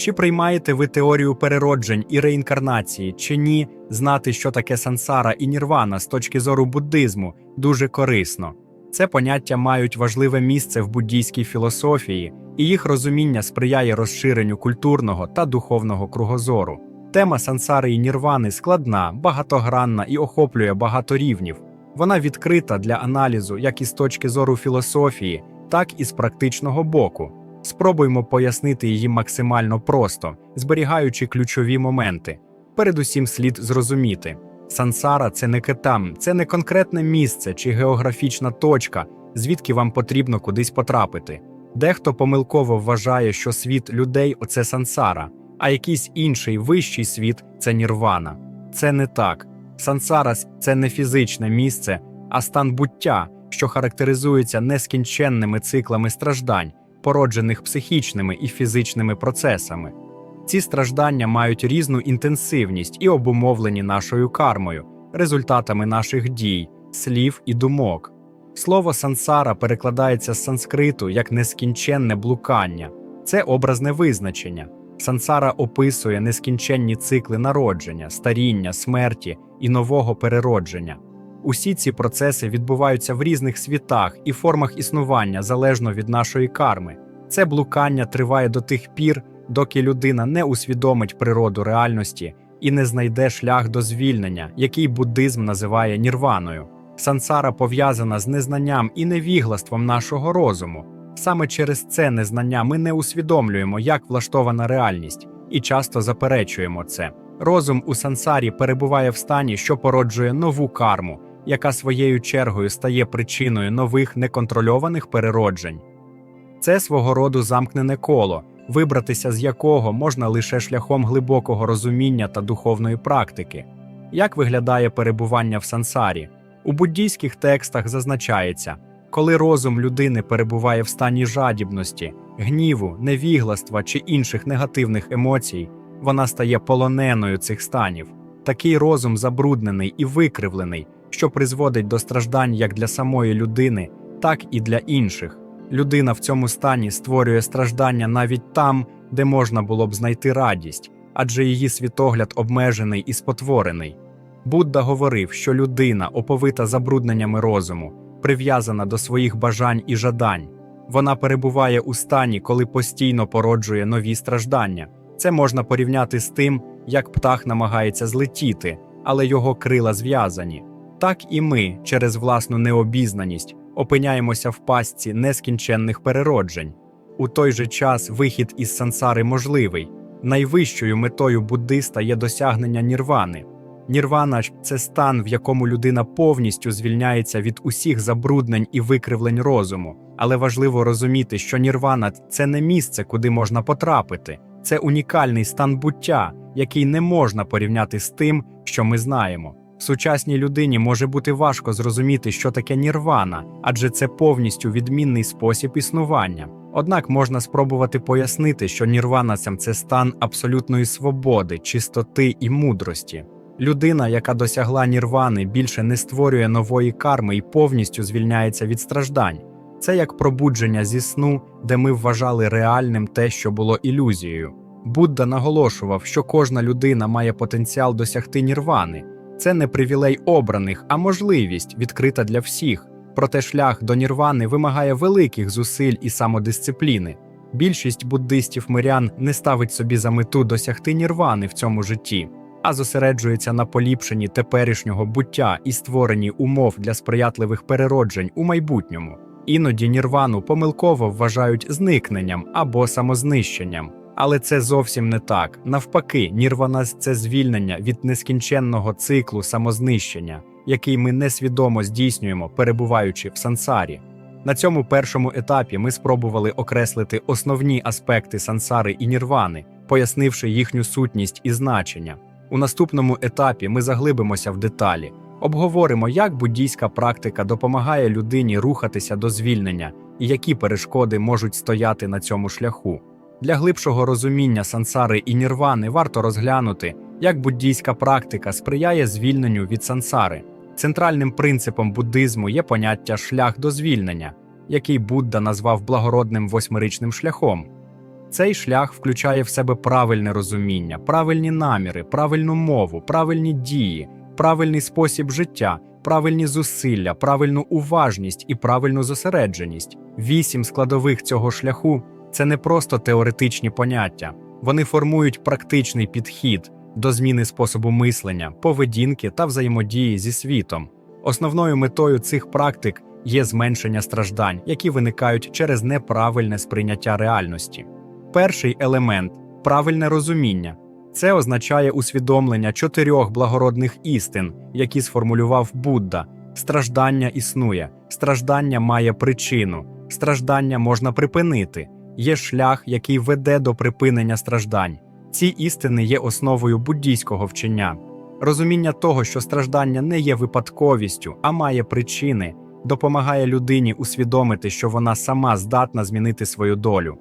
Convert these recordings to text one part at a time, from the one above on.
Чи приймаєте ви теорію перероджень і реінкарнації, чи ні, знати, що таке сансара і нірвана з точки зору буддизму, дуже корисно. Це поняття мають важливе місце в буддійській філософії, і їх розуміння сприяє розширенню культурного та духовного кругозору. Тема сансари і нірвани складна, багатогранна і охоплює багато рівнів. Вона відкрита для аналізу як із точки зору філософії, так і з практичного боку. Спробуймо пояснити її максимально просто, зберігаючи ключові моменти. Передусім слід зрозуміти. Сансара це не кетам, це не конкретне місце чи географічна точка, звідки вам потрібно кудись потрапити. Дехто помилково вважає, що світ людей оце сансара, а якийсь інший вищий світ це нірвана. Це не так. Сансара це не фізичне місце, а стан буття, що характеризується нескінченними циклами страждань, породжених психічними і фізичними процесами. Ці страждання мають різну інтенсивність і обумовлені нашою кармою, результатами наших дій, слів і думок. Слово сансара перекладається з санскриту як нескінченне блукання, це образне визначення. Сансара описує нескінченні цикли народження, старіння, смерті і нового переродження. Усі ці процеси відбуваються в різних світах і формах існування залежно від нашої карми. Це блукання триває до тих пір, доки людина не усвідомить природу реальності і не знайде шлях до звільнення, який буддизм називає нірваною. Сансара пов'язана з незнанням і невіглаством нашого розуму. Саме через це незнання ми не усвідомлюємо, як влаштована реальність, і часто заперечуємо це. Розум у сансарі перебуває в стані, що породжує нову карму, яка своєю чергою стає причиною нових неконтрольованих перероджень. Це свого роду замкнене коло, вибратися з якого можна лише шляхом глибокого розуміння та духовної практики. Як виглядає перебування в сансарі? У буддійських текстах зазначається, коли розум людини перебуває в стані жадібності, гніву, невігластва чи інших негативних емоцій, вона стає полоненою цих станів. Такий розум забруднений і викривлений, що призводить до страждань як для самої людини, так і для інших. Людина в цьому стані створює страждання навіть там, де можна було б знайти радість, адже її світогляд обмежений і спотворений. Будда говорив, що людина, оповита забрудненнями розуму, прив'язана до своїх бажань і жадань. Вона перебуває у стані, коли постійно породжує нові страждання. Це можна порівняти з тим, як птах намагається злетіти, але його крила зв'язані. Так і ми, через власну необізнаність, опиняємося в пастці нескінченних перероджень. У той же час вихід із сансари можливий. Найвищою метою буддиста є досягнення нірвани. Нірвана це стан, в якому людина повністю звільняється від усіх забруднень і викривлень розуму. Але важливо розуміти, що нірвана це не місце, куди можна потрапити, це унікальний стан буття, який не можна порівняти з тим, що ми знаємо. Сучасній людині може бути важко зрозуміти, що таке нірвана, адже це повністю відмінний спосіб існування. Однак можна спробувати пояснити, що нірвана це стан абсолютної свободи, чистоти і мудрості. Людина, яка досягла нірвани, більше не створює нової карми і повністю звільняється від страждань. Це як пробудження зі сну, де ми вважали реальним те, що було ілюзією. Будда наголошував, що кожна людина має потенціал досягти нірвани. Це не привілей обраних, а можливість відкрита для всіх. Проте шлях до нірвани вимагає великих зусиль і самодисципліни. Більшість буддистів мирян не ставить собі за мету досягти нірвани в цьому житті, а зосереджується на поліпшенні теперішнього буття і створенні умов для сприятливих перероджень у майбутньому. Іноді нірвану помилково вважають зникненням або самознищенням. Але це зовсім не так. Навпаки, нірвана це звільнення від нескінченного циклу самознищення, який ми несвідомо здійснюємо, перебуваючи в сансарі. На цьому першому етапі ми спробували окреслити основні аспекти сансари і нірвани, пояснивши їхню сутність і значення. У наступному етапі ми заглибимося в деталі, обговоримо, як буддійська практика допомагає людині рухатися до звільнення і які перешкоди можуть стояти на цьому шляху. Для глибшого розуміння сансари і нірвани варто розглянути, як буддійська практика сприяє звільненню від сансари. Центральним принципом буддизму є поняття шлях до звільнення, який Будда назвав благородним восьмиричним шляхом. Цей шлях включає в себе правильне розуміння, правильні наміри, правильну мову, правильні дії, правильний спосіб життя, правильні зусилля, правильну уважність і правильну зосередженість. Вісім складових цього шляху це не просто теоретичні поняття, вони формують практичний підхід до зміни способу мислення, поведінки та взаємодії зі світом. Основною метою цих практик є зменшення страждань, які виникають через неправильне сприйняття реальності. Перший елемент правильне розуміння. Це означає усвідомлення чотирьох благородних істин, які сформулював Будда. Страждання існує, страждання має причину, страждання можна припинити, є шлях, який веде до припинення страждань. Ці істини є основою буддійського вчення. Розуміння того, що страждання не є випадковістю, а має причини, допомагає людині усвідомити, що вона сама здатна змінити свою долю.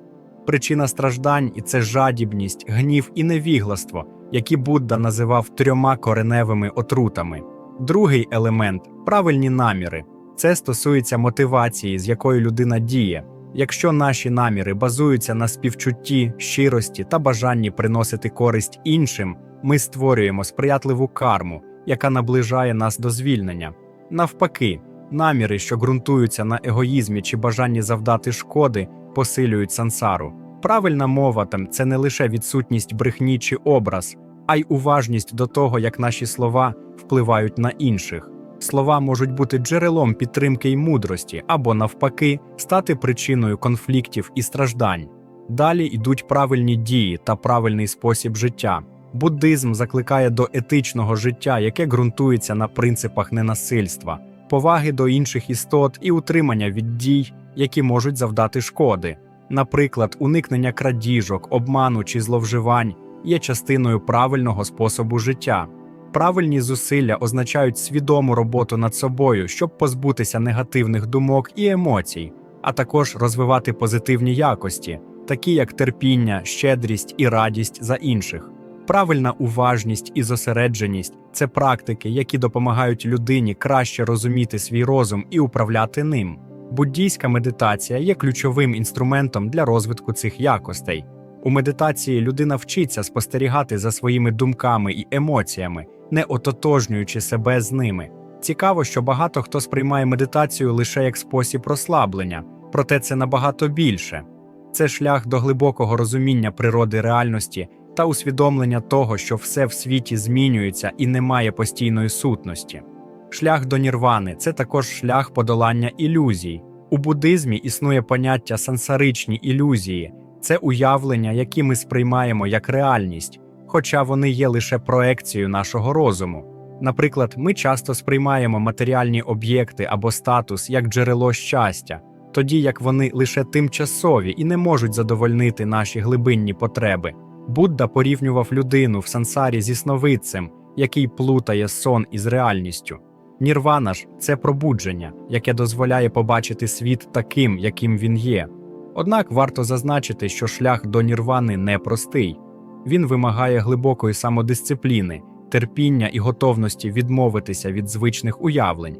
Причина страждань і це жадібність, гнів і невігластво, які Будда називав трьома кореневими отрутами. Другий елемент правильні наміри. Це стосується мотивації, з якою людина діє. Якщо наші наміри базуються на співчутті, щирості та бажанні приносити користь іншим, ми створюємо сприятливу карму, яка наближає нас до звільнення. Навпаки, наміри, що ґрунтуються на егоїзмі чи бажанні завдати шкоди, посилюють сансару. Правильна мова там це не лише відсутність брехні чи образ, а й уважність до того, як наші слова впливають на інших. Слова можуть бути джерелом підтримки й мудрості або, навпаки, стати причиною конфліктів і страждань. Далі йдуть правильні дії та правильний спосіб життя. Буддизм закликає до етичного життя, яке ґрунтується на принципах ненасильства, поваги до інших істот і утримання від дій, які можуть завдати шкоди. Наприклад, уникнення крадіжок, обману чи зловживань є частиною правильного способу життя. Правильні зусилля означають свідому роботу над собою, щоб позбутися негативних думок і емоцій, а також розвивати позитивні якості, такі як терпіння, щедрість і радість за інших. Правильна уважність і зосередженість це практики, які допомагають людині краще розуміти свій розум і управляти ним. Буддійська медитація є ключовим інструментом для розвитку цих якостей. У медитації людина вчиться спостерігати за своїми думками і емоціями, не ототожнюючи себе з ними. Цікаво, що багато хто сприймає медитацію лише як спосіб розслаблення, проте це набагато більше. Це шлях до глибокого розуміння природи реальності та усвідомлення того, що все в світі змінюється і немає постійної сутності. Шлях до нірвани це також шлях подолання ілюзій. У буддизмі існує поняття сансаричні ілюзії, це уявлення, які ми сприймаємо як реальність, хоча вони є лише проекцією нашого розуму. Наприклад, ми часто сприймаємо матеріальні об'єкти або статус як джерело щастя, тоді як вони лише тимчасові і не можуть задовольнити наші глибинні потреби. Будда порівнював людину в сансарі зі сновидцем, який плутає сон із реальністю. Нірвана ж це пробудження, яке дозволяє побачити світ таким, яким він є. Однак варто зазначити, що шлях до нірвани непростий. Він вимагає глибокої самодисципліни, терпіння і готовності відмовитися від звичних уявлень.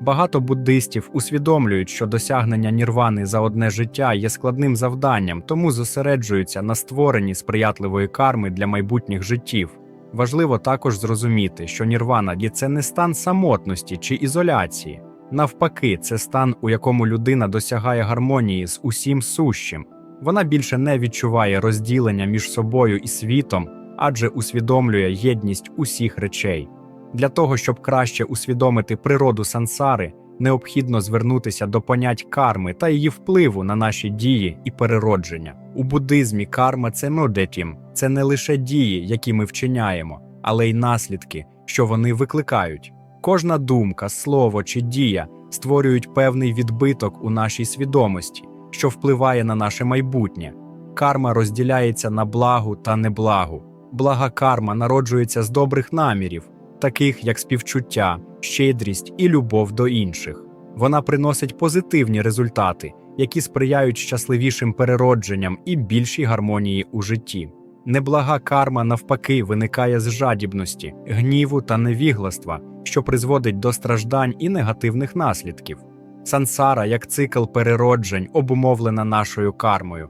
Багато буддистів усвідомлюють, що досягнення нірвани за одне життя є складним завданням, тому зосереджуються на створенні сприятливої карми для майбутніх життів. Важливо також зрозуміти, що нірвана це не стан самотності чи ізоляції. Навпаки, це стан, у якому людина досягає гармонії з усім сущим. Вона більше не відчуває розділення між собою і світом, адже усвідомлює єдність усіх речей. Для того, щоб краще усвідомити природу сансари, необхідно звернутися до понять карми та її впливу на наші дії і переродження. У буддизмі карма це модетім, це не лише дії, які ми вчиняємо, але й наслідки, що вони викликають. Кожна думка, слово чи дія створюють певний відбиток у нашій свідомості, що впливає на наше майбутнє. Карма розділяється на благу та неблагу. Блага карма народжується з добрих намірів, таких як співчуття, щедрість і любов до інших. Вона приносить позитивні результати, які сприяють щасливішим переродженням і більшій гармонії у житті. Неблага карма, навпаки, виникає з жадібності, гніву та невігластва, що призводить до страждань і негативних наслідків. Сансара, як цикл перероджень, обумовлена нашою кармою.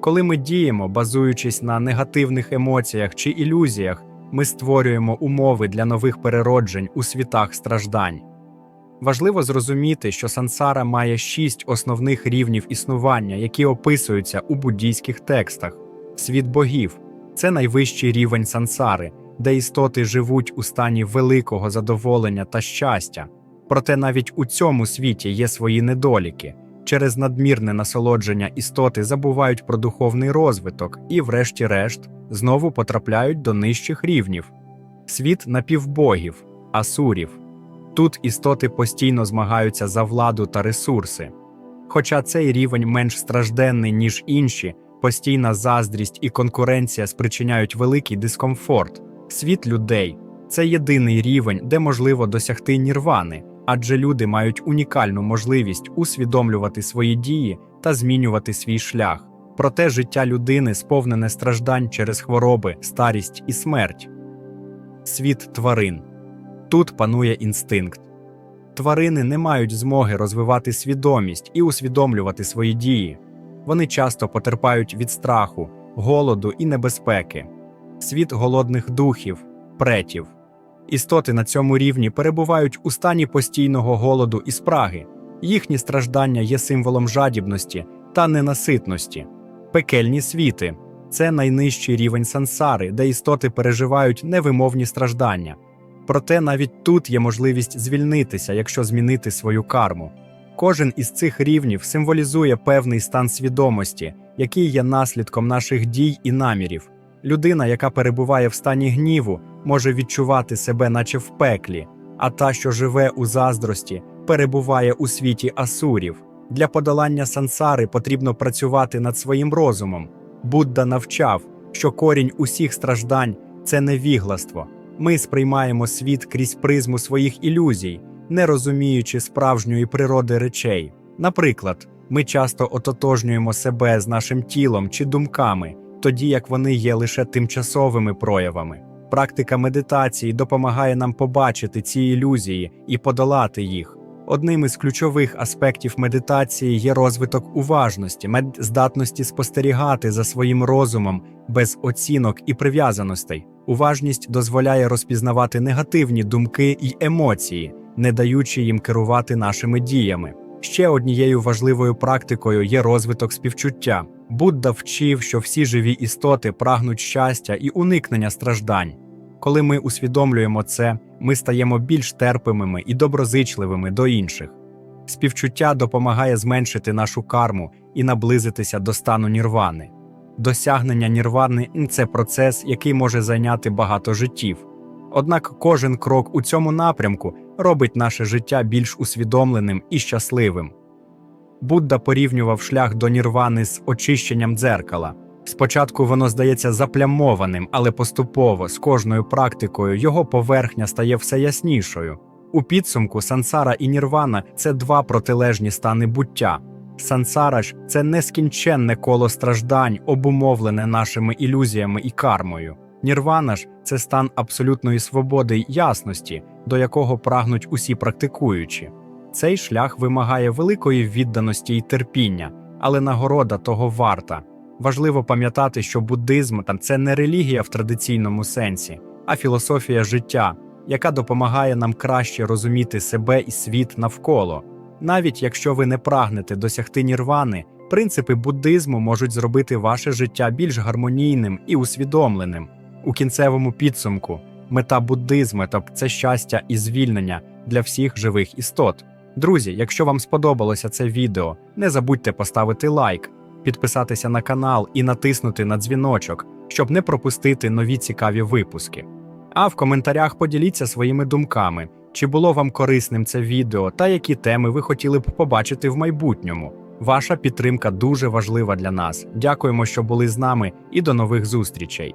Коли ми діємо, базуючись на негативних емоціях чи ілюзіях, ми створюємо умови для нових перероджень у світах страждань. Важливо зрозуміти, що сансара має шість основних рівнів існування, які описуються у буддійських текстах. Світ богів це найвищий рівень сансари, де істоти живуть у стані великого задоволення та щастя. Проте навіть у цьому світі є свої недоліки. Через надмірне насолодження істоти забувають про духовний розвиток і, врешті-решт, знову потрапляють до нижчих рівнів. Світ напівбогів, асурів. Тут істоти постійно змагаються за владу та ресурси. Хоча цей рівень менш стражденний, ніж інші, постійна заздрість і конкуренція спричиняють великий дискомфорт. Світ людей це єдиний рівень, де можливо досягти нірвани, адже люди мають унікальну можливість усвідомлювати свої дії та змінювати свій шлях. Проте життя людини сповнене страждань через хвороби, старість і смерть. Світ тварин тут панує інстинкт. Тварини не мають змоги розвивати свідомість і усвідомлювати свої дії. Вони часто потерпають від страху, голоду і небезпеки. Світ голодних духів, претів. Істоти на цьому рівні перебувають у стані постійного голоду і спраги. Їхні страждання є символом жадібності та ненаситності. Пекельні світи це найнижчий рівень сансари, де істоти переживають невимовні страждання. Проте навіть тут є можливість звільнитися, якщо змінити свою карму. Кожен із цих рівнів символізує певний стан свідомості, який є наслідком наших дій і намірів. Людина, яка перебуває в стані гніву, може відчувати себе, наче в пеклі, а та, що живе у заздрості, перебуває у світі асурів. Для подолання сансари потрібно працювати над своїм розумом. Будда навчав, що корінь усіх страждань це невігластво. Ми сприймаємо світ крізь призму своїх ілюзій, не розуміючи справжньої природи речей. Наприклад, ми часто ототожнюємо себе з нашим тілом чи думками, тоді як вони є лише тимчасовими проявами. Практика медитації допомагає нам побачити ці ілюзії і подолати їх. Одним із ключових аспектів медитації є розвиток уважності, здатності спостерігати за своїм розумом без оцінок і прив'язаностей. Уважність дозволяє розпізнавати негативні думки і емоції, не даючи їм керувати нашими діями. Ще однією важливою практикою є розвиток співчуття. Будда вчив, що всі живі істоти прагнуть щастя і уникнення страждань. Коли ми усвідомлюємо це, ми стаємо більш терпимими і доброзичливими до інших. Співчуття допомагає зменшити нашу карму і наблизитися до стану нірвани. Досягнення нірвани це процес, який може зайняти багато життів. Однак кожен крок у цьому напрямку робить наше життя більш усвідомленим і щасливим. Будда порівнював шлях до нірвани з очищенням дзеркала. Спочатку воно здається заплямованим, але поступово з кожною практикою його поверхня стає все яснішою. У підсумку сансара і нірвана це два протилежні стани буття. Сансара ж це нескінченне коло страждань, обумовлене нашими ілюзіями і кармою. Нірвана ж це стан абсолютної свободи й ясності, до якого прагнуть усі практикуючі. Цей шлях вимагає великої відданості і терпіння, але нагорода того варта. Важливо пам'ятати, що буддизм там це не релігія в традиційному сенсі, а філософія життя, яка допомагає нам краще розуміти себе і світ навколо. Навіть якщо ви не прагнете досягти нірвани, принципи буддизму можуть зробити ваше життя більш гармонійним і усвідомленим. У кінцевому підсумку мета буддизму та це щастя і звільнення для всіх живих істот. Друзі, якщо вам сподобалося це відео, не забудьте поставити лайк, підписатися на канал і натиснути на дзвіночок, щоб не пропустити нові цікаві випуски. А в коментарях поділіться своїми думками, чи було вам корисним це відео та які теми ви хотіли б побачити в майбутньому. Ваша підтримка дуже важлива для нас. Дякуємо, що були з нами, і до нових зустрічей.